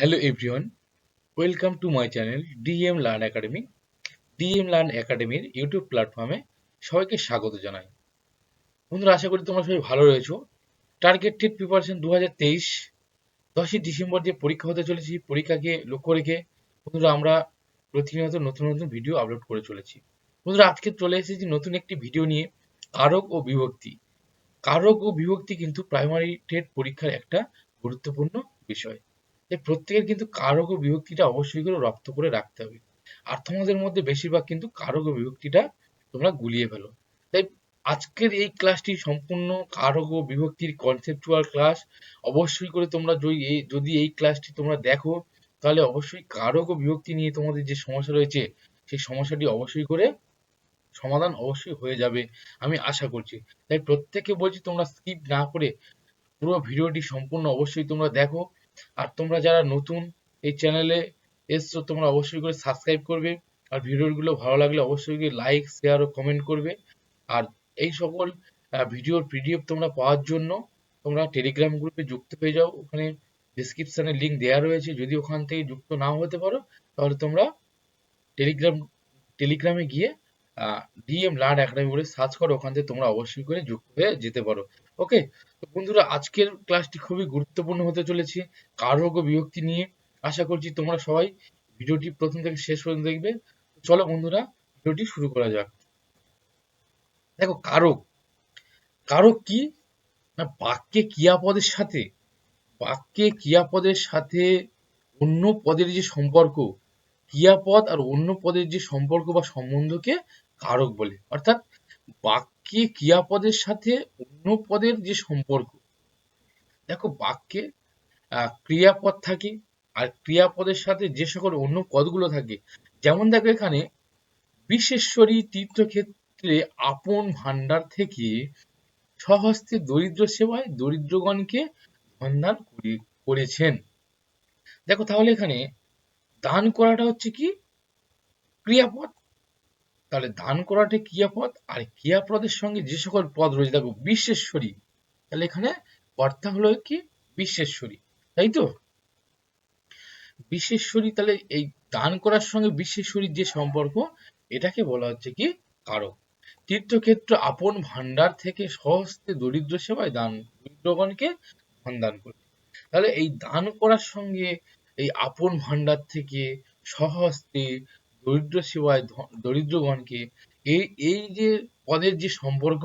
Hello everyone, welcome to my channel DM Learn Academy. DM Learn Academy-র YouTube প্ল্যাটফর্মে সবাইকে স্বাগত জানাই। বন্ধুরা আশা করি তোমরা সবাই ভালো রয়েছো। টার্গেটেড প্রিপারেশন দু হাজার তেইশ দশই ডিসেম্বর যে পরীক্ষা হতে চলেছে পরীক্ষাকে লক্ষ্য রেখে বন্ধুরা আমরা প্রতিনিয়ত নতুন নতুন ভিডিও আপলোড করে চলেছি। বন্ধুরা আজকে চলে এসেছি নতুন একটি ভিডিও নিয়ে কারক ও বিভক্তি। কারক ও বিভক্তি কিন্তু প্রাইমারি টেট পরীক্ষার একটা গুরুত্বপূর্ণ বিষয়। তাই প্রত্যেকের কিন্তু কারক ও বিভক্তিটা অবশ্যই করে রপ্ত করে রাখতে হবে। আর তোমাদের মধ্যে বেশিরভাগ কিন্তু কারক ও বিভক্তিটা তোমরা গুলিয়ে ফেলো। তাই আজকের এই ক্লাসটি সম্পূর্ণ কারক ও বিভক্তির কনসেপচুয়াল ক্লাস। অবশ্যই করে তোমরা যদি এই যদি এই ক্লাসটি তোমরা দেখো, তাহলে অবশ্যই কারক ও বিভক্তি নিয়ে তোমাদের যে সমস্যা রয়েছে, সেই সমস্যাটি অবশ্যই করে সমাধান অবশ্যই হয়ে যাবে, আমি আশা করছি। তাই প্রত্যেককে বলছি তোমরা স্কিপ না করে পুরো ভিডিওটি সম্পূর্ণ অবশ্যই তোমরা দেখো। আর তোমরা যারা নতুন এই চ্যানেলে এসছো তোমরা অবশ্যই করে সাবস্ক্রাইব করবে। আর ভিডিওগুলো ভালো লাগলে অবশ্যই করে লাইক, শেয়ার ও কমেন্ট করবে। আর এই সকল ভিডিওর পিডিএফ তোমরা পাওয়ার জন্য তোমরা টেলিগ্রাম গ্রুপে যুক্ত হয়ে যাও। ওখানে ডেসক্রিপশনে লিংক দেওয়া রয়েছে। যদি ওখান থেকে যুক্ত নাও হতে পারো তাহলে তোমরা টেলিগ্রাম টেলিগ্রামে গিয়ে ডিএম লার্ন একাডেমি বলে সার্চ করো ওখান থেকে তোমরা অবশ্যই করে যুক্ত হয়ে যেতে পারো ওকে তো বন্ধুরা, আজকের ক্লাসটি খুবই গুরুত্বপূর্ণ হতে চলেছে। কারক ও বিভক্তি নিয়ে আশা করছি তোমরা সবাই ভিডিওটি প্রথম থেকে শেষ পর্যন্ত দেখবে। চলো বন্ধুরা, ভিডিওটি শুরু করা যাক। দেখো, কারক। কারক কি? না, বাক্যে ক্রিয়াপদের সাথে, বাক্যে ক্রিয়াপদের সাথে অন্য পদের যে সম্পর্ক, ক্রিয়াপদ আর অন্য পদের যে সম্পর্ক বা সম্বন্ধকে কারক বলে। অর্থাৎ বাক্যে ক্রিয়াপদের সাথে অন্য পদের যে সম্পর্ক, দেখো বাক্যে ক্রিয়াপদ থাকে আর ক্রিয়াপদের সাথে যে সকল অন্য পদগুলো থাকে। যেমন দেখো এখানে বিশেশ্বরী তীর্থক্ষেত্রে আপন ভান্ডার থেকে স্বহস্তে দরিদ্র সেবায় দরিদ্রগণকে করি- করেছেন। দেখো তাহলে এখানে দান করাটা হচ্ছে কি? ক্রিয়াপদ তাহলে দান করাটা ক্রিয়াপদ আর ক্রিয়াপদের সঙ্গে যে সকল পদ রয়েছে? দেখো, বিশ্বেশ্বরী। তাহলে এখানে কর্তা হলো কি? বিশ্বেশ্বরী। তাই তো? বিশ্বেশ্বরী, তাহলে এই দান করার সঙ্গে বিশ্বেশ্বরীর যে সম্পর্ক, এটাকে বলা হচ্ছে কি? কারক। তীর্থক্ষেত্র আপন ভান্ডার থেকে সহস্তে দরিদ্র সেবায় দান, দরিদ্রগণকে দান করে। তাহলে এই দান করার সঙ্গে এই আপন ভান্ডার থেকে স্বহস্তে দরিদ্র সেবায় দরিদ্রগণকে এই এই যে পদের যে সম্পর্ক,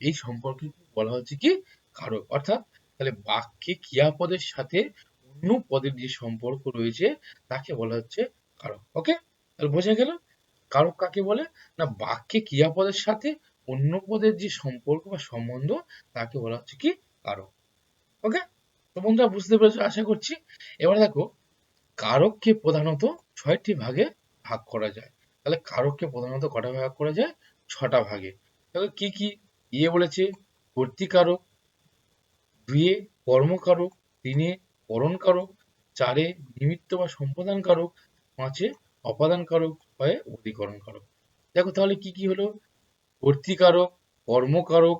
এই সম্পর্কে বলা হচ্ছে কি? কারক। অর্থাৎ তাহলে বাক্যে ক্রিয়াপদের সাথে অন্য পদের যে সম্পর্ক রয়েছে, তাকে বলা হচ্ছে কারক। ওকে তাহলে বোঝা গেল? কারক কাকে বলে? না, বাক্যে ক্রিয়াপদের সাথে অন্য পদের যে সম্পর্ক বা সম্বন্ধ, তাকে বলা হচ্ছে কি? কারক। ওকে তো বন্ধুরা, বুঝতে পেরেছ? আশা করছি। এবার দেখো, কারককে প্রধানত ছয়টি ভাগে ভাগ করা যায়। তাহলে কারককে প্রধানত কটা ভাগ করা যায়? ছটা ভাগে। তাহলে কি কি? ইয়ে বলেছে কর্তৃকারক দুয়ে কর্মকারক তিনে করণকারক চারে নিমিত্ত বা সম্পাদন কারক, পাঁচে অপাদান কারক, ছয়ে অধিকরণ কারক। দেখো তাহলে কি কি হলো? কর্তৃকারক কর্মকারক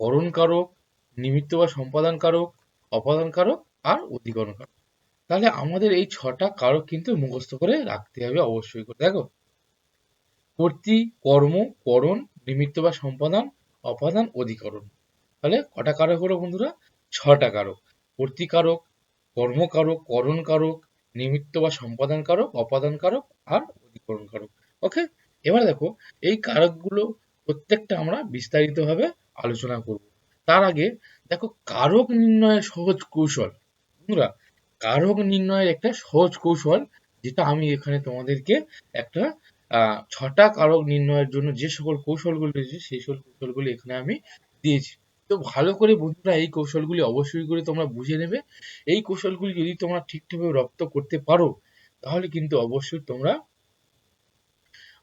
করণকারক নিমিত্ত বা সম্পাদন কারক, অপাদান কারক আর অধিকরণ কারক। তাহলে আমাদের এই ছটা কারক কিন্তু মুখস্থ করে রাখতে হবে অবশ্যই করে। দেখো কর্তৃ কর্ম করণ নিমিত্ত বা সম্পাদন, অপাদান, অধিকরণ। তাহলে কটা কারক হলো বন্ধুরা? ছটা কারক। কর্তৃকারক কর্মকারক করণ কারক, নিমিত্ত বা সম্পাদন কারক, অপাদান কারক আর অধিকরণ কারক। ওকে? এবার দেখো, এই কারকগুলো প্রত্যেকটা আমরা বিস্তারিতভাবে আলোচনা করব। তার আগে দেখো, কারক নির্ণয়ের সহজ কৌশল। বন্ধুরা কারক নির্ণয়ের একটা সহজ কৌশল, যেটা আমি এখানে তোমাদেরকে একটা ছটা কারক নির্ণয়ের জন্য যে সকল কৌশলগুলো রয়েছে, সেই সকল কৌশলগুলি এখানে আমি দিয়েছি। তো ভালো করে বন্ধুরা এই কৌশলগুলি অবশ্যই করে তোমরা বুঝে নেবে। এই কৌশলগুলি যদি তোমরা ঠিকঠাকভাবে রপ্ত করতে পারো, তাহলে কিন্তু অবশ্যই তোমরা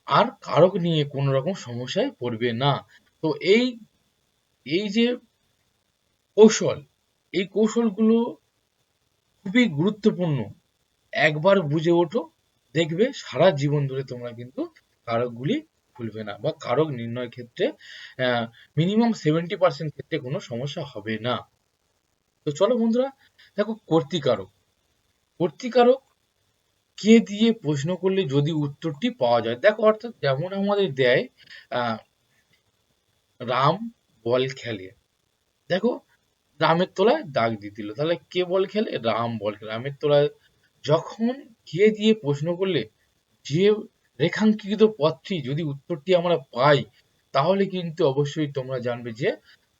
আর কারক নিয়ে কোনো রকম সমস্যায় পড়বে না। তো এই এই যে কৌশল, এই কৌশলগুলো খুবই গুরুত্বপূর্ণ। একবার বুঝে ওঠো, দেখবে সারা জীবন ধরে তোমরা কিন্তু কারকগুলি ভুলবে না বা কারক নির্ণয়ের ক্ষেত্রে মিনিমাম সেভেন্টি পার্সেন্ট ক্ষেত্রে কোনো সমস্যা হবে না। তো চলো বন্ধুরা, দেখো কর্তৃকারক। কর্তৃকারক কে দিয়ে প্রশ্ন করলে যদি উত্তরটি পাওয়া যায়? দেখো অর্থাৎ যেমন আমাদের দেয় রাম বল খেলে। দেখো রামের তলায় দাগ দিয়ে দিল তাহলে কে বল খেলে? রাম বল খেলে। রামের তলায় যখন কে দিয়ে প্রশ্ন করলে, যে রেখাঙ্কিত পথটি যদি উত্তরটি আমরা পাই, তাহলে কিন্তু অবশ্যই তোমরা জানবে যে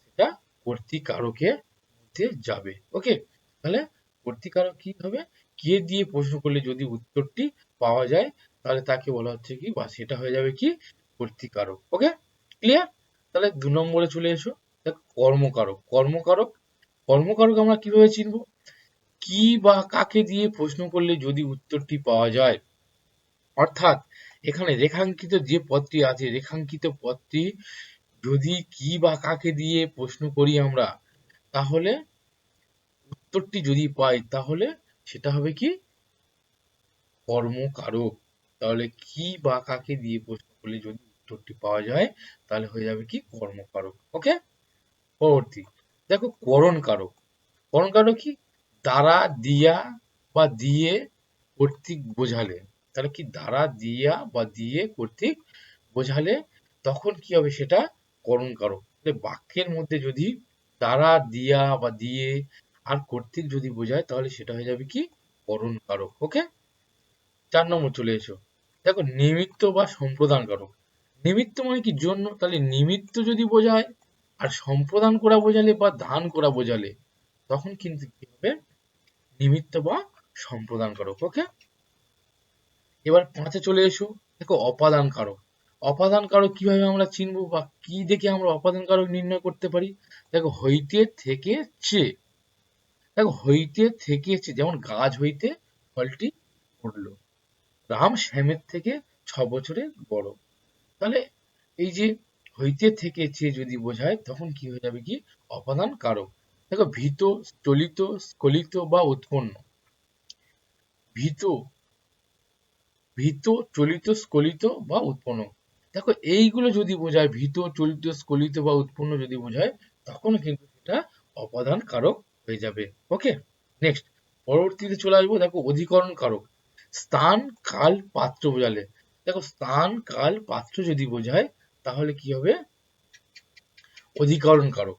সেটা কর্তৃকারকের মধ্যে যাবে। ওকে তাহলে কর্তৃকারক কি হবে? কে দিয়ে প্রশ্ন করলে যদি উত্তরটি পাওয়া যায়, তাহলে তাকে বলা হচ্ছে কি, বা সেটা হয়ে যাবে কি, কর্তৃকারক। ওকে ক্লিয়ার তাহলে দু নম্বরে চলে এসো। কর্মকারক। কর্মকারক কর্মকারক আমরা কীভাবে চিনব? কি বা কাকে দিয়ে প্রশ্ন করলে যদি উত্তরটি পাওয়া যায়? অর্থাৎ এখানে রেখাঙ্কিত যে পদটি আছে, রেখাঙ্কিত পদটি যদি কি বা কাকে দিয়ে প্রশ্ন করি আমরা, তাহলে উত্তরটি যদি পাই, তাহলে সেটা হবে কি? কর্মকারক। তাহলে কি বা কাকে দিয়ে প্রশ্ন করলে যদি উত্তরটি পাওয়া যায়, তাহলে হয়ে যাবে কি? কর্মকারক। ওকে পরবর্তী। দেখো, করণ কারক। করণ কারক কি? দ্বারা, দিয়া বা দিয়ে কর্তৃক বোঝালে। তাহলে কি দ্বারা, দিয়া বা দিয়ে কর্তৃক বোঝালে, তখন কি হবে সেটা? করণ কারক। বাক্যের মধ্যে যদি দ্বারা, দিয়া বা দিয়ে আর কর্তৃক যদি বোঝায়, তাহলে সেটা হয়ে যাবে কি? করণ কারক। ওকে চার নম্বর চলে এসো। দেখো, নিমিত্ত বা সম্প্রদান কারক। নিমিত্ত মানে কি? জন্য। তাহলে নিমিত্ত যদি বোঝায় আর সম্প্রদান করা বোঝালে বা দান করা বোঝালে, তখন কিন্তু কি হবে? নিমিত্ত বা সম্প্রদান কারক ওকে? এবার পাঁচে চলে এসো। দেখো অপাদান কারক অপাদান কারক কীভাবে আমরা চিনবো বা কি দেখে আমরা অপাদান কারক নির্ণয় করতে পারি? দেখো, হইতে থেকে চেয়ে দেখো, হইতে থেকে চে যেমন গাছ হইতে ফলটি পড়ল। রাম শ্যামের থেকে ছ বছরের বড়। তাহলে এই যে হইতে থেকে চে যদি বোঝায়, তখন কি হয়ে যাবে কি? অপাদান কারক দেখো, ভীত চলিত স্খলিত বা উৎপন্ন। ভীত ভীত, চলিত, স্খলিত বা উৎপন্ন। দেখো, এইগুলো যদি বোঝায়, ভীত, চলিত, স্খলিত বা উৎপন্ন যদি বোঝায়, তখন কিন্তু সেটা অপাদান কারক হয়ে যাবে। ওকে? নেক্সট। পরবর্তীতে চলে আসব, দেখো অধিকরণ কারক স্থান, কাল, পাত্র বোঝালে। দেখো, স্থান, কাল, পাত্র যদি বোঝায় তাহলে কি হবে? অধিকরণ কারক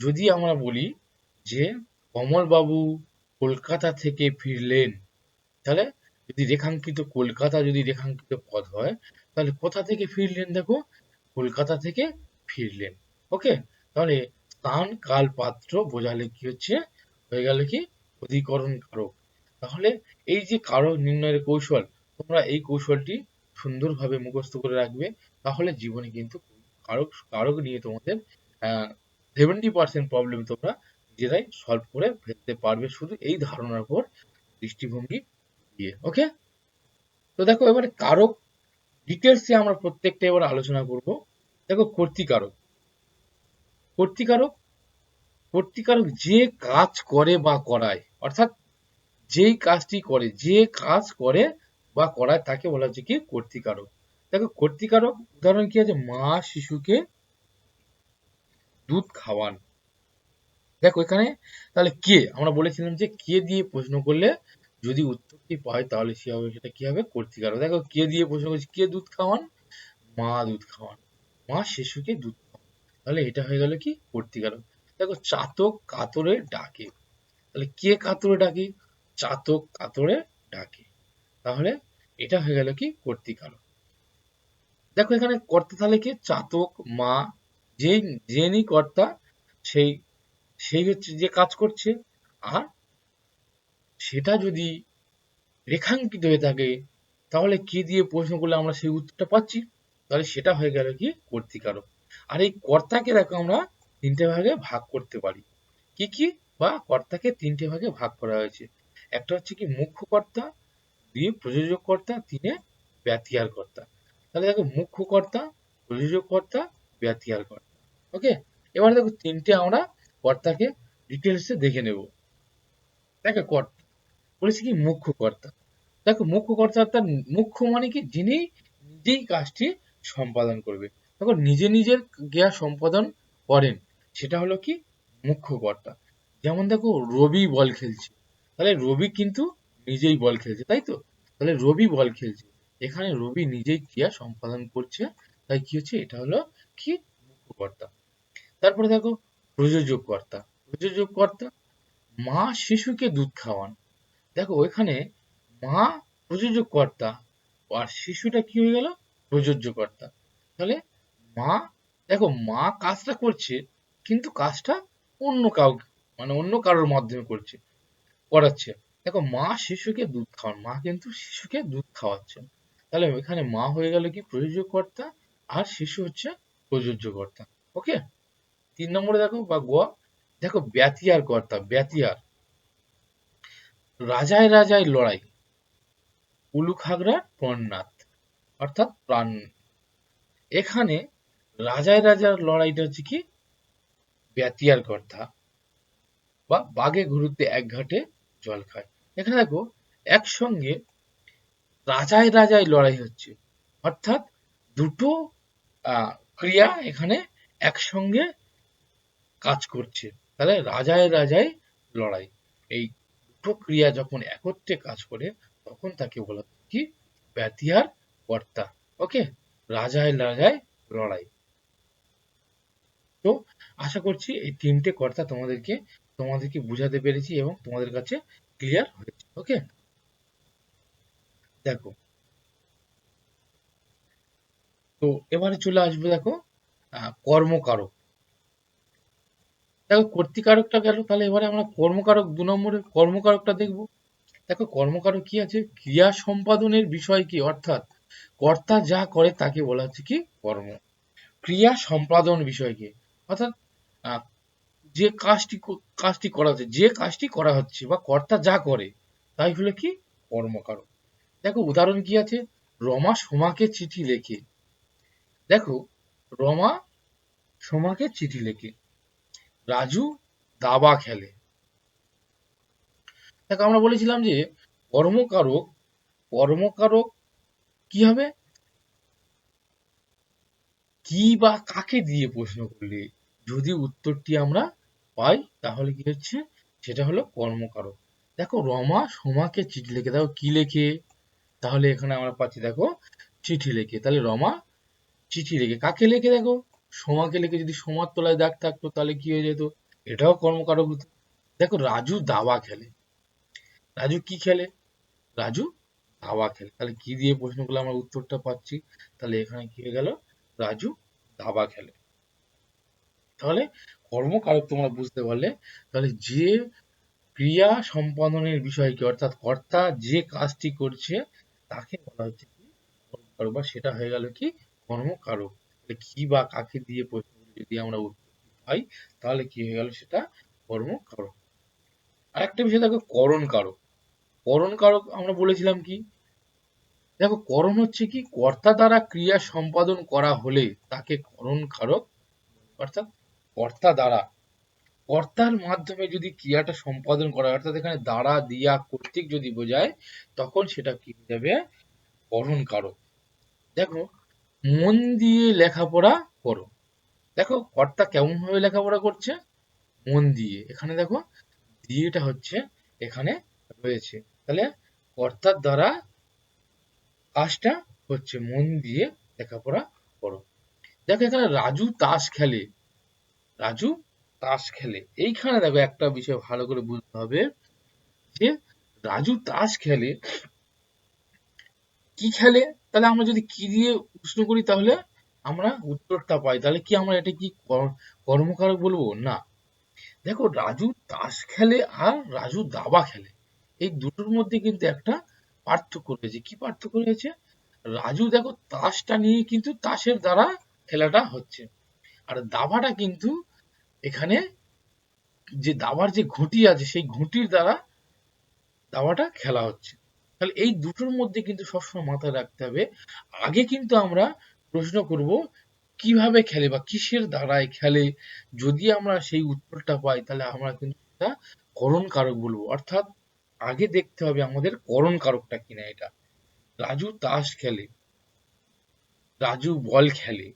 যদি আমরা বলি যে কমল বাবু কলকাতা থেকে ফিরলেন, তাহলে যদি রেখাঙ্কিত কলকাতা যদি রেখাঙ্কিত পদ হয়, তাহলে কোথা থেকে ফিরলেন দেখো? কলকাতা থেকে ফিরলেন। ওকে? তাহলে স্থান কাল পাত্র বোঝালে কি হচ্ছে? হয়ে গেল কি? অধিকরণ কারক তাহলে এই যে কারক নির্ণয়ের কৌশল, তোমরা এই কৌশলটি সুন্দরভাবে মুখস্থ করে রাখবে। তাহলে জীবনে কিন্তু কারক কারক নিয়ে তোমাদের সেভেন্টি পার্সেন্ট প্রবলেম তোমরা নিজেরাই সলভ করে ফেলতে পারবে শুধু এই ধারণার উপর দৃষ্টিভঙ্গি দিয়ে ওকে তো দেখো এবারে কারক ডিটেলসে আমরা প্রত্যেকটা এবার আলোচনা করব। দেখো কর্তৃকারক কর্তৃকারক কর্তৃকারক যে কাজ করে বা করায়, অর্থাৎ যেই কাজটি করে, যে কাজ করে বা করায়, তাকে বলা হচ্ছে কি কর্তৃকারক। দেখো কর্তৃকারক উদাহরণ কি আছে? মা শিশুকে দুধ খাওয়ান। দেখো এখানে তাহলে কে? আমরা বলেছিলাম যে কে দিয়ে প্রশ্ন করলে যদি উত্তরটি পায় তাহলে সে হবে, সেটা কি হবে? কর্তৃকারক দেখো কে দিয়ে প্রশ্ন করছি? কে দুধ খাওয়ান? মা দুধ খাওয়ান। মা শিশুকে দুধ খাওয়ান। তাহলে এটা হয়ে গেল কি? কর্তৃকারক দেখো চাতক কাতরে ডাকে। তাহলে কে কাতরে ডাকে? চাতক কাতরে ডাকে। তাহলে এটা হয়ে গেল কি? কর্তৃকারক দেখো এখানে কর্তা তাহলে কি? চাতক, মা, যে, যিনি কর্তা, সেই সেই হচ্ছে যে কাজ করছে। আর সেটা যদি রেখাঙ্কিত হয়ে থাকে, তাহলে কি দিয়ে প্রশ্ন করলে আমরা সেই উত্তরটা পাচ্ছি? তাহলে সেটা হয়ে গেল কি? কর্তৃকারক। আর এই কর্তাকে দেখো আমরা তিনটে ভাগে ভাগ করতে পারি। কি কি? বা কর্তাকে তিনটে ভাগে ভাগ করা হয়েছে। একটা হচ্ছে কি মুখ্য কর্তা, দুই প্রযোজক কর্তা, তিনে ব্যতিয়ার কর্তা। তাহলে দেখো মুখ্য কর্তা কর্তা ব্যতিয়ার কর্তা ওকে? এবার দেখো তিনটে আমরা কর্তাকে ডিটেলসে দেখে নেব। দেখো কর্তা, বলেছি কি মুখ্য কর্তা দেখো মুখ্য কর্তা তার মুখ্য মানে কি? যিনি নিজেই কাজটি সম্পাদন করবে। দেখো নিজে নিজের ক্রিয়া সম্পাদন করেন, সেটা হলো কি? মুখ্য কর্তা যেমন দেখো রবি বল খেলছে। তাহলে রবি কিন্তু নিজেই বল খেলছে, তাই তো? তাহলে রবি বল খেলছে। এখানে রবি নিজেই ক্রিয়া সম্পাদন করছে। তাই কি হচ্ছে? এটা হলো কি? কর্তা তারপরে দেখো প্রযোজক কর্তা প্রযোজক কর্তা মা শিশুকে দুধ খাওয়ান। দেখো এখানে মা প্রযোজক কর্তা আর শিশুটা কি হয়ে গেল? প্রযোজ্য কর্তা তাহলে মা, দেখো, মা কাজটা করছে, কিন্তু কাজটা অন্য কাউকে মানে অন্য কারোর মাধ্যমে করছে, করাচ্ছে। দেখো, মা শিশুকে দুধ খাওয়ান। মা কিন্তু শিশুকে দুধ খাওয়াচ্ছে তাহলে এখানে মা হয়ে গেল কি? প্রযোজক কর্তা আর শিশু হচ্ছে প্রযোজ্য কর্তা ওকে তিন নম্বরে দেখো বা গ, দেখো ব্যাতিয়ার কর্তা ব্যাতিয়ার রাজায় রাজায় লড়াই। উলুখাগড়ার প্রাণনাথ অর্থাৎ প্রাণ। এখানে রাজায় রাজার লড়াইটা হচ্ছে কি? ব্যাতিয়ার কর্তা। বা বাঘে ঘুরুতে এক ঘাটে জল খায়। এখানে দেখো একসঙ্গে রাজায় রাজায় লড়াই হচ্ছে। অর্থাৎ দুটো ক্রিয়া এখানে একসঙ্গে কাজ করছে। তাহলে রাজায় রাজায় লড়াই। এই দুটো ক্রিয়া যখন একত্রে কাজ করে, তখন তাকে বলা কি? ব্যাতিয়ার কর্তা। ওকে? রাজায় রাজায় লড়াই। তো আশা করছি এই তিনটে কর্তা তোমাদেরকে তোমাদেরকে বুঝাতে পেরেছি এবং তোমাদের কাছে ক্লিয়ার হয়েছে। ওকে? দেখো। তো এবারে চলে আসবে দেখো কর্মকারক। দেখো কর্তিকারকটা গেল, তাহলে এবারে আমরা কর্মকারক দু নম্বরে কর্মকারকটা দেখব। দেখো কর্মকারক কি আছে? ক্রিয়া সম্পাদনের বিষয় কি? অর্থাৎ কর্তা যা করে তাকে বলা হচ্ছে কি? কর্ম। ক্রিয়া সম্পাদন বিষয় কি? অর্থাৎ যে কাজটি কাজটি করা হচ্ছে, যে কাজটি করা হচ্ছে বা কর্তা যা করে, তাই হলো কি? কর্মকারক। দেখো উদাহরণ কি আছে? রমা সোমাকে চিঠি লেখে। দেখো, রমা সোমাকে চিঠি লেখে। রাজু দাবা খেলে। দেখো আমরা বলেছিলাম যে কর্মকারক কর্মকারক কি হবে? কি বা কাকে দিয়ে প্রশ্ন করলে যদি উত্তরটি আমরা পাই, তাহলে কি হচ্ছে? সেটা হলো কর্মকারক। দেখো, রমা সোমাকে চিঠি লেখে। দেখো, কি লেখে? তাহলে এখানে আমরা পাচ্ছি, দেখো, চিঠি লেখে। তাহলে রমা, চিঠি লেখে। কাকে লেখে, দেখো? সোমাকে লেখে। যদি সোমার তলায় দাগ থাকতো, তাহলে কি হয়ে যেত? এটাও কর্মকারক হতো। দেখো, রাজু দাবা খেলে। রাজু কি খেলে? রাজু দাবা খেলে। তাহলে কি দিয়ে প্রশ্ন করলে আমরা উত্তরটা পাচ্ছি? তাহলে এখানে কি হয়ে গেল? রাজু দাবা খেলে। তাহলে কর্মকারক তোমরা বুঝতে পারলে, তাহলে যে ক্রিয়া সম্পাদনের বিষয় কি অর্থাৎ কর্তা যে কাজটি করছে তাকে বলা হচ্ছে কি কর্মকারক বা সেটা হয়ে গেল কি কর্মকারক তাহলে কি বা কাকে দিয়ে প্রশ্ন যদি আমরা উত্তর পাই, তাহলে কি হয়ে গেল সেটা কর্মকারক আরেকটা বিষয় দেখো, করণ কারক। করণ কারক আমরা বলেছিলাম কি, দেখো করণ হচ্ছে কি, কর্তা দ্বারা ক্রিয়া সম্পাদন করা হলে তাকে করণ কারক অর্থাৎ কর্তা দ্বারা কর্তার মাধ্যমে যদি ক্রিয়াটা সম্পাদন করা হয়, অর্থাৎ এখানে দ্বারা, দিয়া, কর্তৃক যদি বোঝায়, তখন সেটা কি হয়ে যাবে? করণ কারক দেখো, মন দিয়ে লেখাপড়া করো। দেখো, কর্তা কেমন ভাবে লেখাপড়া করছে? মন দিয়ে। এখানে দেখো, দিয়েটা হচ্ছে এখানে রয়েছে। তাহলে কর্তার দ্বারা কাজটা হচ্ছে মন দিয়ে লেখাপড়া করো। দেখো, এখানে রাজু তাস খেলে। রাজু তাস খেলে। এইখানে দেখো একটা বিষয় ভালো করে বুঝতে হবে যে রাজু তাস খেলে, কি খেলে? তাহলে আমরা যদি কি দিয়ে প্রশ্ন করি তাহলে আমরা উত্তরটা পাই। তাহলে কি আমরা এটা কি কর্মকারক বলব? না। দেখো রাজু তাস খেলে আর রাজু দাবা খেলে। এই দুটোর মধ্যে কিন্তু একটা পার্থক্য রয়েছে। কি পার্থক্য রয়েছে? রাজু দেখো তাসটা নিয়ে কিন্তু তাসের দ্বারা খেলাটা হচ্ছে। আর দাবাটা কিন্তু এখানে যে দাবার যে ঘুঁটি আছে, সেই ঘুঁটির দ্বারা দাবাটা খেলা হচ্ছে। তাহলে এই দুটোর মধ্যে কিন্তু সবসময় মাথায় রাখতে হবে। আগে কিন্তু আমরা প্রশ্ন করব, কীভাবে খেলে বা কিসের দ্বারায় খেলে? যদি আমরা সেই উত্তরটা পাই, তাহলে আমরা কিন্তু করণ কারক বলব। অর্থাৎ আগে দেখতে হবে আমাদের করণ কারকটা কিনা এটা। রাজু তাস খেলে। রাজু বল খেলে।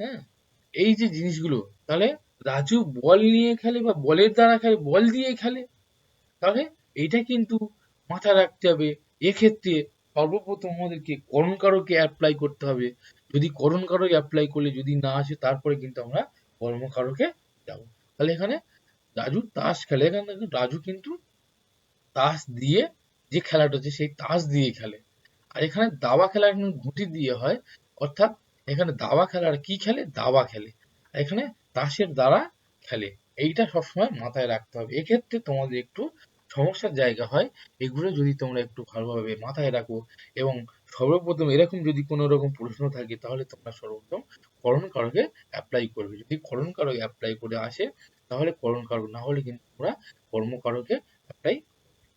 হ্যাঁ? এই যে জিনিসগুলো, তাহলে রাজু বল নিয়ে খেলে বা বলের দ্বারা খেলে, বল দিয়ে খেলে, তাহলে এইটা কিন্তু মাথায় রাখতে হবে। এক্ষেত্রে সর্বপ্রথম আমাদেরকে করণকারকে অ্যাপ্লাই করতে হবে। যদি করণকারক অ্যাপ্লাই করলে, যদি না আসে, তারপরে কিন্তু আমরা কর্মকারকে যাব। তাহলে এখানে রাজু তাস খেলে, এখানে রাজু কিন্তু তাস দিয়ে যে খেলাটা হচ্ছে সেই তাস দিয়ে খেলে। আর এখানে দাবা খেলা গুটি দিয়ে হয়, অর্থাৎ এখানে দাবা খেলে আর কি খেলে? দাবা খেলে। এখানে তাসের দ্বারা খেলে। এইটা সবসময় মাথায় রাখতে হবে। এক্ষেত্রে তোমাদের একটু সমস্যার জায়গা হয়। এগুলো যদি তোমরা একটু ভালোভাবে মাথায় রাখো এবং সর্বপ্রথম এরকম যদি কোনো রকম প্রশ্ন থাকে, তাহলে তোমরা সর্বপ্রথম করণ কারকে অ্যাপ্লাই করবে। যদি করণ কারক অ্যাপ্লাই করে আসে, তাহলে করণ কারক না হলে কিন্তু তোমরা কর্মকারকে অ্যাপ্লাই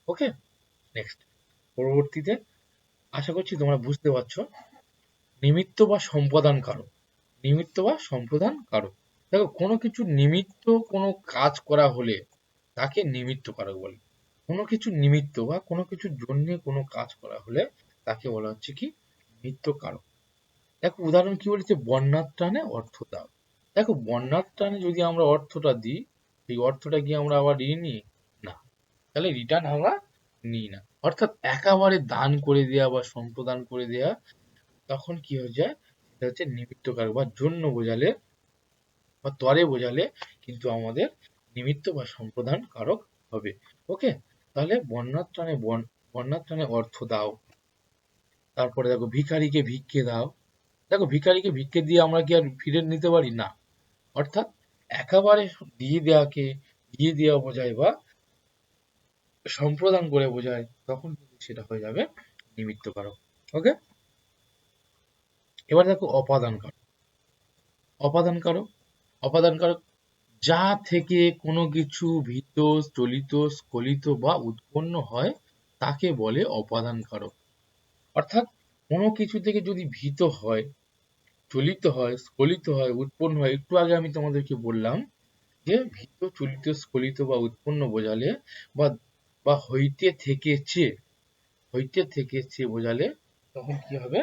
ওকে নেক্সট পরবর্তীতে আশা করছি তোমরা বুঝতে পারছ। নিমিত্ত বা সম্পাদন কারক নিমিত্ত বা সম্প্রদান কারক দেখো, কোনো কিছু নিমিত্ত কোনো কাজ করা হলে তাকে নিমিত্ত কারক বলে। কোনো কিছু নিমিত্ত বা কোনো কিছুর জন্য কোনো কাজ করা হলে তাকে বলা হচ্ছে কি? নিমিত্ত কারক। দেখো, উদাহরণ কি বলেছে? বন্যার টানে অর্থ দাও। দেখো বন্যার টানে যদি আমরা অর্থটা দিই, সেই অর্থটা কি আমরা আবার ঋণ নিই? না। তাহলে রিটার্ন আমরা নিই না। অর্থাৎ একেবারে দান করে দেওয়া বা সম্প্রদান করে দেওয়া তখন কি হয়ে যায় সেটা হচ্ছে নিমিত্ত কারক বা জন্য বোঝালে বা তরে বোঝালে কিন্তু আমাদের নিমিত্ত বা সম্প্রদান কারক হবে। ওকে তাহলে বন্যার টানে অর্থ দাও। তারপরে দেখো ভিখারিকে ভিক্ষে দাও। দেখো ভিখারিকে ভিক্ষে দিয়ে আমরা কি আর ফিরে নিতে পারি? না। অর্থাৎ একেবারে দিয়ে দেওয়াকে দিয়ে দেওয়া বোঝায় বা সম্প্রদান করে বোঝায়, তখন সেটা হয়ে যাবে নিমিত্ত কারক। ওকে এবার দেখো অপাদান কারক অপাদান কারক অপাদান কারক যা থেকে কোনো কিছু ভীত চলিত স্খলিত বা উৎপন্ন হয়, তাকে বলে অপাদান কারক অর্থাৎ কোনো কিছু থেকে যদি ভীত হয়, চলিত হয়, স্খলিত হয়, উৎপন্ন হয়, একটু আগে আমি তোমাদেরকে বললাম যে ভীত, চলিত, স্খলিত বা উৎপন্ন বোঝালে বা বা হইতে থেকেছে হইতে থেকেছে বোঝালে তখন কি হবে?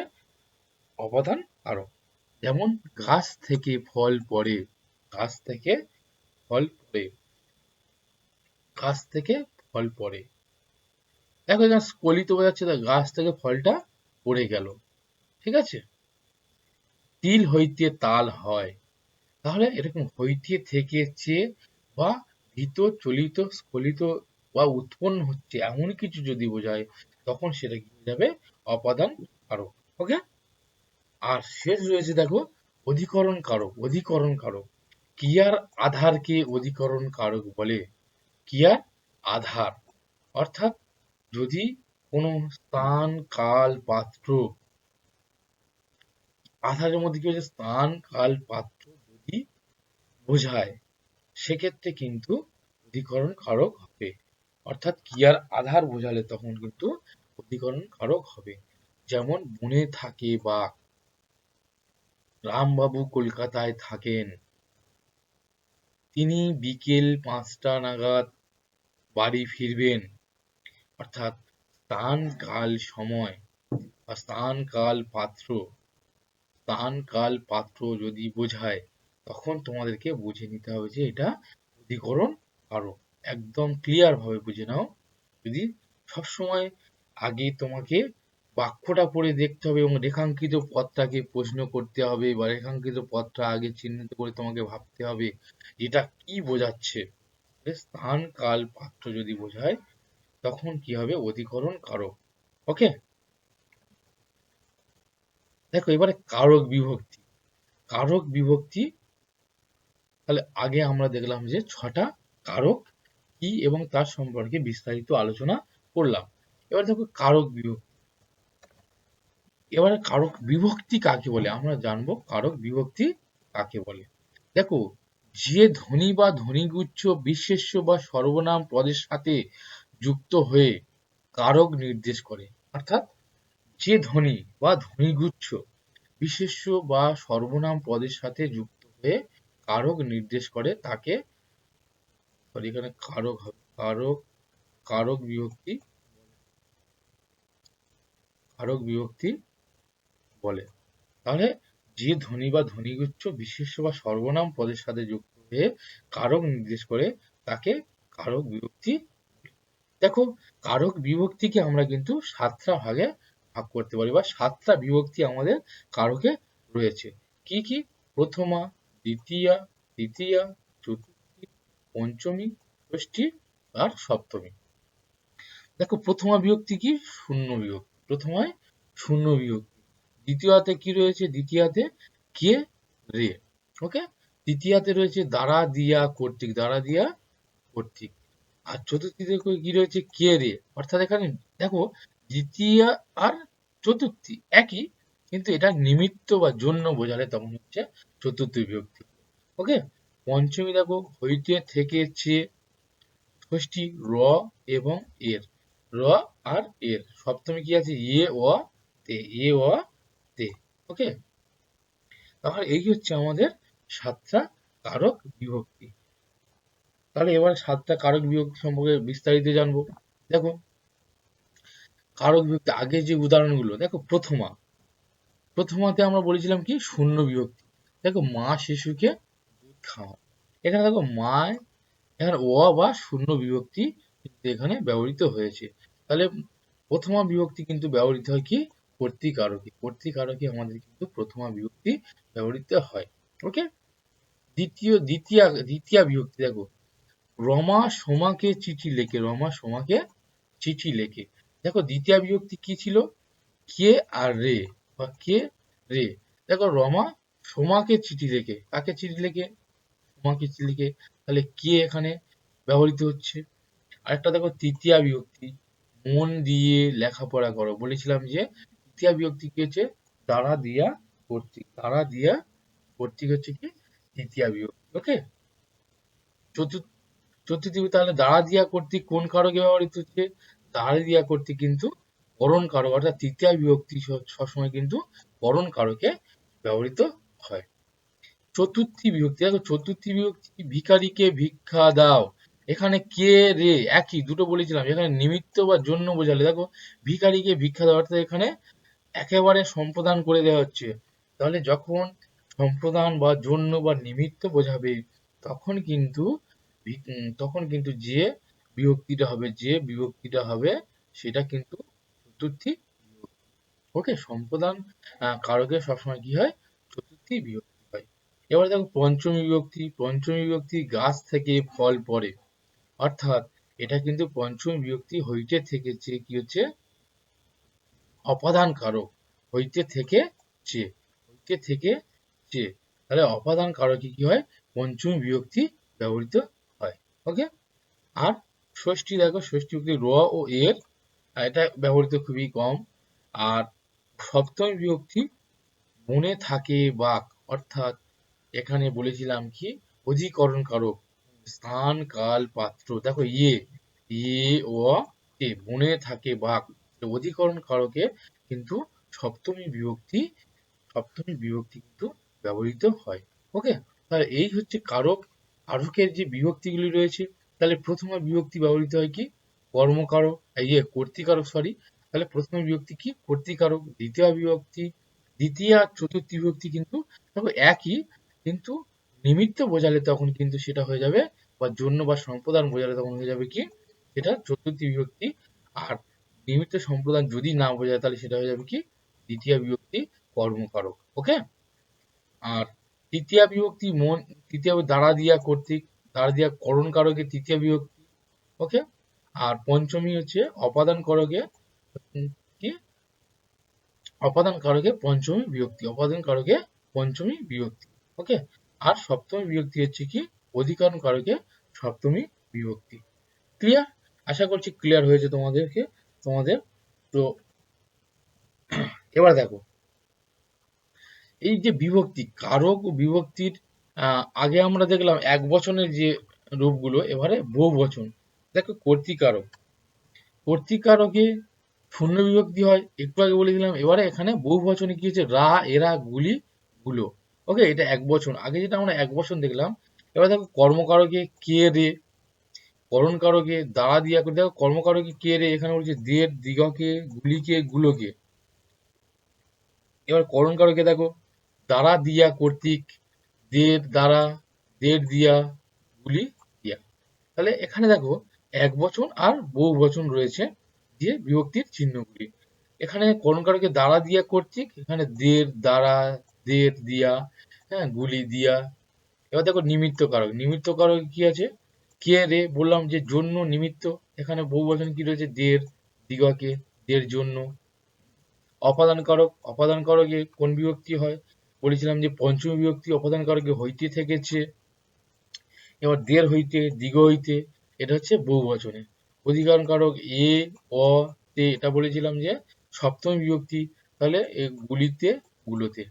অপাদান কারক যেমন গাছ থেকে ফল পড়ে, গাছ থেকে ফল পড়ে, গাছ থেকে ফল পড়ে। দেখো এখানে স্খলিত বোঝাচ্ছে তো গাছ থেকে ফলটা পড়ে গেল। ঠিক আছে? তিল হইতে তাল হয়। তাহলে এরকম হইতে থেকে চেয়ে বা ভীত চলিত, স্খলিত বা উৎপন্ন হচ্ছে এমন কিছু যদি বোঝায়, তখন সেটা কি যাবে? অপাদান কারক ওকে আর শেষ রয়েছে দেখো অধিকরণ কারক অধিকরণ কারক ক্রিয়ার আধারকে অধিকরণ কারক বলে। ক্রিয়ার আধার। অর্থাৎ যদি কোনো স্থান, কাল, পাত্র, আধারের মধ্যে কি হচ্ছে স্থান, কাল, পাত্র যদি বোঝায়, সেক্ষেত্রে কিন্তু অধিকরণ কারক হবে। অর্থাৎ ক্রিয়ার আধার বোঝালে তখন কিন্তু অধিকরণ কারক হবে। যেমন বনে থাকে বা রামবাবু কলকাতায় থাকেন। তিনি বিকেল পাঁচটা নাগাদ বাড়ি ফিরবেন। অর্থাৎ স্থান কাল সময় বা স্থান কাল পাত্র। স্থান কাল পাত্র যদি বোঝায়, তখন তোমাদেরকে বুঝে নিতে হবে যে এটা অধিকরণ কারক একদম ক্লিয়ার ভাবে বুঝে নাও। যদি সবসময় আগে তোমাকে বাক্যটা পড়ে দেখতে হবে এবং রেখাঙ্কিত পদটাকে প্রশ্ন করতে হবে বা রেখাঙ্কিত পদটা আগে চিহ্নিত করে তোমাকে ভাবতে হবে এটা কি বোঝাচ্ছে। স্থান, কাল, পাত্র যদি বোঝায়, তখন কি হবে? অধিকরণ কারক। ওকে দেখো, এবারে কারক বিভক্তি। কারক বিভক্তি, তাহলে আগে আমরা দেখলাম যে ছটা কারক কি এবং তার সম্পর্কে বিস্তারিত আলোচনা করলাম। এবার দেখো কারক বিভক্তি। এবারে কারক বিভক্তি কাকে বলে? আমরা জানব কারক বিভক্তি কাকে বলে। দেখো, যে ধ্বনি বা ধ্বনিগুচ্ছ বিশেষ্য বা সর্বনাম পদের সাথে যুক্ত হয়ে কারক নির্দেশ করে, অর্থাৎ যে ধ্বনি বা ধ্বনিগুচ্ছ বিশেষ্য বা সর্বনাম পদের সাথে যুক্ত হয়ে কারক নির্দেশ করে, তাকে সরি এখানে কারক হবে, কারক কারক বিভক্তি কারক বিভক্তি বলে। তাহলে যে ধ্বনি বা ধ্বনিগুচ্ছ বিশেষ্য বা সর্বনাম পদের সাথে যুক্ত হয়ে কারক নির্দেশ করে তাকে কারক বিভক্তি দেখো, কারক বিভক্তিকে আমরা কিন্তু সাতটা ভাগে ভাগ করতে পারি বা সাতটা বিভক্তি আমাদের কারকে রয়েছে। কি কি? প্রথমা, দ্বিতীয়া, তৃতীয়া, চতুর্থী, পঞ্চমী, ষষ্ঠী আর সপ্তমী। দেখো, প্রথমা বিভক্তি কি? শূন্য বিভক্তি। প্রথমায় শূন্য বিভক্তি। দ্বিতীয়াতে কি রয়েছে? দ্বিতীয়াতে কে? রে। ওকে তৃতীয়াতে রয়েছে দ্বারা দিয়া কর্তৃক, দ্বারা দিয়া কর্তৃক। আর চতুর্থীতে কি রয়েছে? কে রে। অর্থাৎ এখানে দেখো, দ্বিতীয়া আর চতুর্থী একই, কিন্তু এটা নিমিত্ত বা জন্য বোঝালে তখন হচ্ছে চতুর্থ বিভক্তি। ওকে পঞ্চমী দেখো, হইতে থেকে চে ষষ্ঠী, র এবং এর। র আর এর। সপ্তমী কি আছে? এ ও তে। এ ও তে ওকে তাহলে এই হচ্ছে আমাদের সাতটা কারক বিভক্তি। তাহলে এবার সাতটা কারক বিভক্তি সম্পর্কে বিস্তারিত জানব। দেখো, কারক বিভক্তি আগে যে উদাহরণগুলো, দেখো প্রথমা। প্রথমাতে আমরা বলেছিলাম কি? শূন্য বিভক্তি। দেখো মা শিশুকে দুধ খাওয়া এখানে দেখো মা এখানে অ বা শূন্য বিভক্তি কিন্তু এখানে ব্যবহৃত হয়েছে। তাহলে প্রথমা বিভক্তি কিন্তু ব্যবহৃত হয় কি? কর্তৃকারকে কর্তৃকারকে আমাদের কিন্তু প্রথমা বিভক্তি ব্যবহৃত হয়। ওকে দ্বিতীয় দ্বিতীয় দ্বিতীয় বিভক্তি দেখো। রমা সোমাকে চিঠি লেখে, রমা সোমাকে চিঠি লেখে। দেখো দ্বিতীয় বিভক্তি কি ছিল? কে আর রে বা কে রে? দেখো রমা সোমাকে চিঠি লেখে। কাকে চিঠি লেখে? সোমাকে চিঠি লেখে। তাহলে কে এখানে ব্যবহৃত হচ্ছে? আরেকটা দেখো, তৃতীয়া বিভক্তি। মন দিয়ে লেখাপড়া করো। বলেছিলাম যে তৃতীয়া বিভক্তি কি হচ্ছে? দ্বারা দিয়া কর্তৃক দ্বারা দিয়া কর্তৃক হচ্ছে কি? তৃতীয়া বিভক্তি ওকে চতুর্থ চতুর্থ তাহলে দ্বারা দিয়া কর্তৃক কোন কারকে ব্যবহৃত হচ্ছে? দ্বারা দিয়া কর্তৃক কিন্তু করণ কারক, অর্থাৎ তৃতীয় বিভক্তি সবসময় কিন্তু করণ কারকে ব্যবহৃত হয়। চতুর্থী বিভক্তি, দেখো চতুর্থী বিভক্তি, ভিখারিকে ভিক্ষা দাও। এখানে কে রে? একই, দুটো বলেছিলাম, এখানে নিমিত্ত বা জন্য বোঝালে, দেখো ভিখারিকে ভিক্ষা দেওয়া অর্থাৎ এখানে একেবারে সম্প্রদান করে দেওয়া হচ্ছে। তাহলে যখন সম্প্রদান বা জন্য বা নিমিত্ত বোঝাবে, তখন কিন্তু তখন কিন্তু যে বিভক্তিটা হবে, যে বিভক্তিটা হবে, সেটা কিন্তু চতুর্থী ওকে সম্প্রদান কারকে সবসময় কি হয়? চতুর্থী বিভক্তি হয়। এবার দেখো, পঞ্চমী বিভক্তি পঞ্চমী বিভক্তি গাছ থেকে ফল পড়ে। অর্থাৎ এটা কিন্তু পঞ্চমী বিভক্তি হইতে থেকে যে কি হচ্ছে? অপাদান কারক হইতে থেকে চে হইতে থেকে চে তাহলে অপাদান কারকে কি হয়? পঞ্চমী বিভক্তি ব্যবহৃত হয়। ওকে আর ষষ্ঠী দেখো, ষষ্ঠী বিভক্তি র ও এর, এটা ব্যবহৃত খুবই কম। আর সপ্তমী বিভক্তি মনে থাকে বাক, অর্থাৎ এখানে বলেছিলাম কি? অধিকরণ কারক স্থান কাল পাত্র। দেখো ইয়ে ইয়ে ও মনে থাকে বাক। অধিকরণ কারকে কিন্তু সপ্তমী বিভক্তি সপ্তমী বিভক্তি কিন্তু ব্যবহৃত হয়। ওকে তাহলে এই হচ্ছে কারক। কারকের যে বিভক্তিগুলি রয়েছে, তাহলে প্রথমে বিভক্তি ব্যবহৃত হয় কি? কর্মকারক ইয়ে কর্তৃকারক সরি তাহলে প্রথমে বিভক্তি কি? কর্তৃকারক, দ্বিতীয় বিভক্তি, দ্বিতীয় চতুর্থী বিভক্তি কিন্তু দেখো একই, কিন্তু নিমিত্ত বোঝালে তখন কিন্তু সেটা হয়ে যাবে, বা জন্য বা সম্প্রদান বোঝালে তখন হয়ে যাবে কি? সেটা চতুর্থী বিভক্তি। আর নিমিত্ত সম্প্রদান যদি না বোঝায় তাহলে সেটা হয়ে যাবে কি? দ্বিতীয় বিভক্তি কর্মকারক ওকে আর তৃতীয় বিভক্তি মন, তৃতীয় দ্বারা দিয়া কর্তৃক, দ্বারা দিয়া করণ কারকে তৃতীয় বিভক্তি ওকে আর পঞ্চমী হচ্ছে অপাদান করকে, কি? অপাদান কারকে পঞ্চমী বিভক্তি, অপাদান কারকে পঞ্চমী বিভক্তি ওকে আর সপ্তমী বিভক্তি হচ্ছে কি? অধিকরণ কারকে সপ্তমী বিভক্তি। ক্লিয়ার আশা করছি ক্লিয়ার হয়েছে তোমাদেরকে। তোমাদের তো এবার দেখো। এই যে বিভক্তি, কারক ও বিভক্তির আগে আমরা দেখলাম এক বচনের যে রূপগুলো, এবারে বহু বচন। দেখো কর্তৃকারক। কর্তৃকারকে শূন্য বিভক্তি হয়, একটু আগে বলে দিলাম, এবারে এখানে বহু বচনে কি হচ্ছে রা, এরা, গুলি, গুলো। ওকে, এটা এক বচন। আগে যেটা আমরা এক বচন দেখলাম, এবার দেখো কর্মকারকে কে, রে করণ কারকে দ্বারা দিয়া করে, দেখো কর্মকারকে কে রে এখানে বলছে দের দিগকে, গুলিকে, গুলোকে। এবার করণ কারকে দেখো দ্বারা দিয়া কর্তৃক দের দ্বারা দের দিয়া, গুলি দিয়া। তাহলে এখানে দেখো, এক বচন আর বহু বচন রয়েছে যে বিভক্তির চিহ্নগুলি। এখানে করণকারকে দ্বারা দিয়া কর্তৃক, এখানে দের দ্বারা দের দিয়া হ্যাঁ গুলি দিয়া। এবার দেখো নিমিত্ত কারক নিমিত্ত কারক কি আছে? কে রে বললাম যে জন্য নিমিত্ত? এখানে বহু বচন কি রয়েছে দের দিগকে? দের জন্য। অপাদান কারক অপাদান কারকে কোন বিভক্তি হয়? বলেছিলাম যে পঞ্চমী বিভক্তি অপাদান কারকে হইতে থেকেছে। এবার দের হইতে, দিগ হইতে, এটা হচ্ছে বহু বচনে। অধিকরণ কারক এ, অ, তে, এটা বলেছিলাম যে সপ্তমী বিভক্তি, তাহলে গুলিতে, গুলোতে।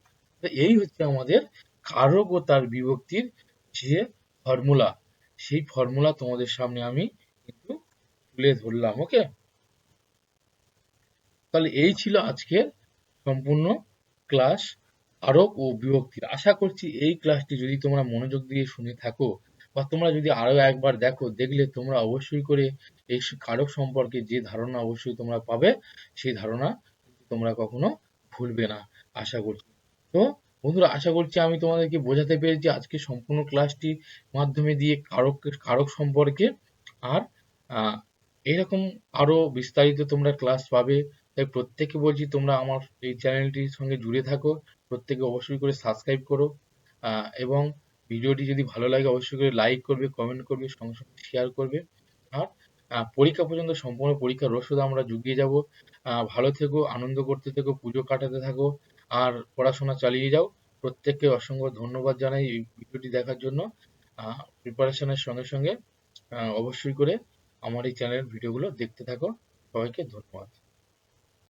এই হচ্ছে আমাদের কারক ও তার বিভক্তির যে ফর্মুলা সেই ফর্মুলা তোমাদের সামনে আমি কিন্তু তুলে ধরলাম ওকে তাহলে এই ছিল আজকের সম্পূর্ণ ক্লাস আরব ও বিভক্তির। আশা করছি এই ক্লাসটি যদি তোমরা মনোযোগ দিয়ে শুনে থাকো বা তোমরা যদি আরও একবার দেখো, দেখলে তোমরা অবশ্যই করে এই কারক সম্পর্কে যে ধারণা অবশ্যই তোমরা পাবে, সেই ধারণা তোমরা কখনো ভুলবে না, আশা করছি। তো বন্ধুরা, আশা করছি আমি তোমাদেরকে বোঝাতে পেরেছি আজকে সম্পূর্ণ ক্লাসটি মাধ্যমে দিয়ে কারক কারক সম্পর্কে। আর এরকম আরও বিস্তারিত তোমরা ক্লাস পাবে। তাই প্রত্যেকে বলছি তোমরা আমার এই চ্যানেলটির সঙ্গে জুড়ে থাকো। প্রত্যেকে অবশ্যই করে সাবস্ক্রাইব করো। এবং ভিডিওটি যদি ভালো লাগে, অবশ্যই করে লাইক করবে কমেন্ট করবে, সঙ্গে সঙ্গে শেয়ার করবে। আর পরীক্ষা পর্যন্ত সম্পূর্ণ পরীক্ষার রসদ আমরা জুগিয়ে যাব। ভালো থেকো, আনন্দ করতে থেকো, পুজো কাটাতে থাকো। আর পড়াশোনা চালিয়ে যাও। প্রত্যেককে অসংখ্য ধন্যবাদ জানাই এই ভিডিওটি দেখার জন্য। প্রিপারেশনের সঙ্গে সঙ্গে অবশ্যই করে আমার এই চ্যানেলের ভিডিওগুলো দেখতে থাকো। সবাইকে ধন্যবাদ।